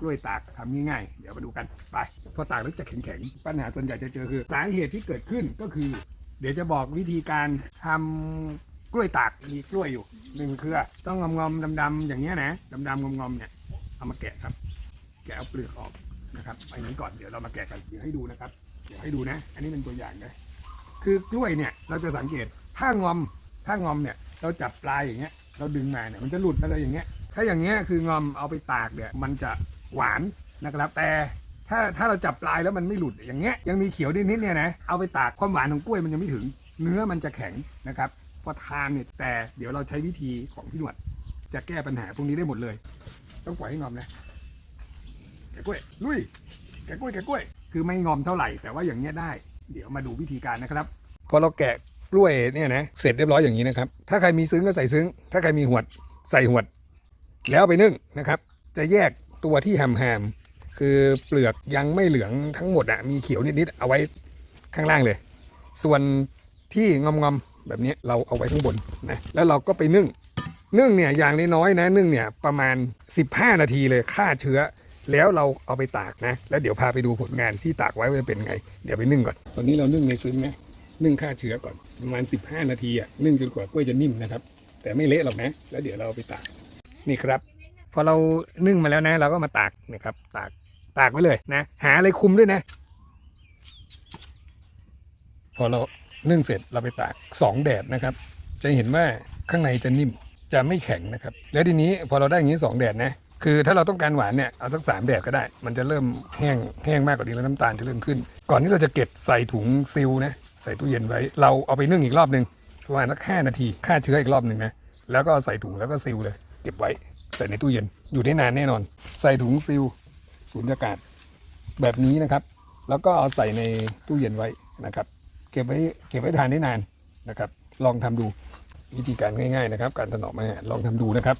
กล้วยตากทำง่ายๆ เดี๋ยวมาดูกันไปพอตากแล้วจะแข็งๆ ปัญหาส่วนใหญ่จะเจอคือ สาเหตุที่เกิดขึ้นก็คือ เดี๋ยวจะบอกวิธีการทำกล้วยตากมีกล้วยอยู่หนึ่งเครือต้องงอมๆดำๆอย่างเงี้ยนะดำๆงอมๆเนี่ยเอามาแกะครับ แกะเอาเปลือกออกนะครับไปนี้ก่อนเดี๋ยวเรามาแกะกันเดี๋ยวให้ดูนะครับ เดี๋ยวให้ดูนะ อันนี้เป็นตัวอย่างนะคือกล้วยเนี่ยเราจะสังเกตถ้างอมถ้างอมเนี่ยเราจับปลายอย่างเงี้ยเราดึงมาเนี่ยมันจะหลุดมาเลยอย่างเงี้ยถ้าอย่างเงี้ยคืองอมเอาไปตากเนี่ยมันจะ หวานนะครับ แต่ถ้าถ้าเราจับปลายแล้วมันไม่หลุดอย่างเงี้ยยังมีเขียวนิดๆเนี่ยนะเอาไปตากความหวานของกล้วยมันยังไม่ถึง เนื้อมันจะแข็งนะครับพอทานเนี่ยแต่เดี๋ยวเราใช้วิธีของพี่หนวด จะแก้ปัญหาพวกนี้ได้หมดเลย ต้องปล่อยให้งอมนะแกะกล้วยลุยแกะกล้วยแกะกล้วย คือไม่งอมเท่าไหร่ แต่ว่าอย่างเงี้ยได้ เดี๋ยวมาดูวิธีการนะครับพอเราแกะกล้วยเนี่ยนะเสร็จเรียบร้อยอย่างนี้นะครับ ถ้าใครมีซึ้งก็ใส่ซึ้ง ถ้าใครมีหวดใส่หวด แล้วไปนึ่งนะครับ จะแยก ตัวที่แฮมๆคือเปลือกยังไม่เหลืองทั้งหมดอะมีเขียวนิดๆเอาไว้ข้างล่างเลย ส่วนที่งอมๆแบบนี้เราเอาไว้ข้างบนนะแล้วเราก็ไปนึ่ง นึ่งเนี่ยอย่างน้อยๆนะนึ่งเนี่ยประมาณ 15 นาทีเลยฆ่าเชื้อ แล้วเราเอาไปตากนะ แล้วเดี๋ยวพาไปดูผลงานที่ตากไว้ว่าจะเป็นไง เดี๋ยวไปนึ่งก่อน ตอนนี้เรานึ่งในซึ้งนะนึ่งฆ่าเชื้อก่อนประมาณ 15 นาทีอะนึ่งจนกว่ากล้วยจะนิ่มนะครับ แต่ไม่เละหรอกนะ แล้วเดี๋ยวเราเอาไปตากนี่ครับ พอเรานึ่งมาแล้วนะ เราก็มาตากนะครับ ตากตากไว้เลยนะ หาอะไรคุมด้วยนะ พอเรานึ่งเสร็จเราไปตากสองแดดนะครับ จะเห็นว่าข้างในจะนิ่มจะไม่แข็งนะครับ แล้วทีนี้พอเราได้อย่างนี้สองแดดนะคือถ้าเราต้องการหวานเนี่ยเอาสักสามแดดก็ได้ มันจะเริ่มแห้งแห้งมากกว่านี้แล้วน้ำตาลจะเริ่มขึ้น ก่อนที่เราจะเก็บใส่ถุงซิลนะใส่ตู้เย็นไว้ เราเอาไปนึ่งอีกรอบหนึ่งประมาณสักห้านาทีฆ่าเชื้ออีกรอบหนึ่งนะแล้วก็ใส่ถุงแล้วก็ซิลเลย เก็บไว้ใส่ในตู้เย็นอยู่ได้นานแน่นอน ใส่ถุงซิลสูญญากาศ แบบนี้นะครับ แล้วก็เอาใส่ในตู้เย็นไว้นะครับ เก็บไว้เก็บไว้ทานได้นานนะครับ ลองทำดูวิธีการง่าย ๆ นะครับ การถนอมอาหารลองทำดูนะครับ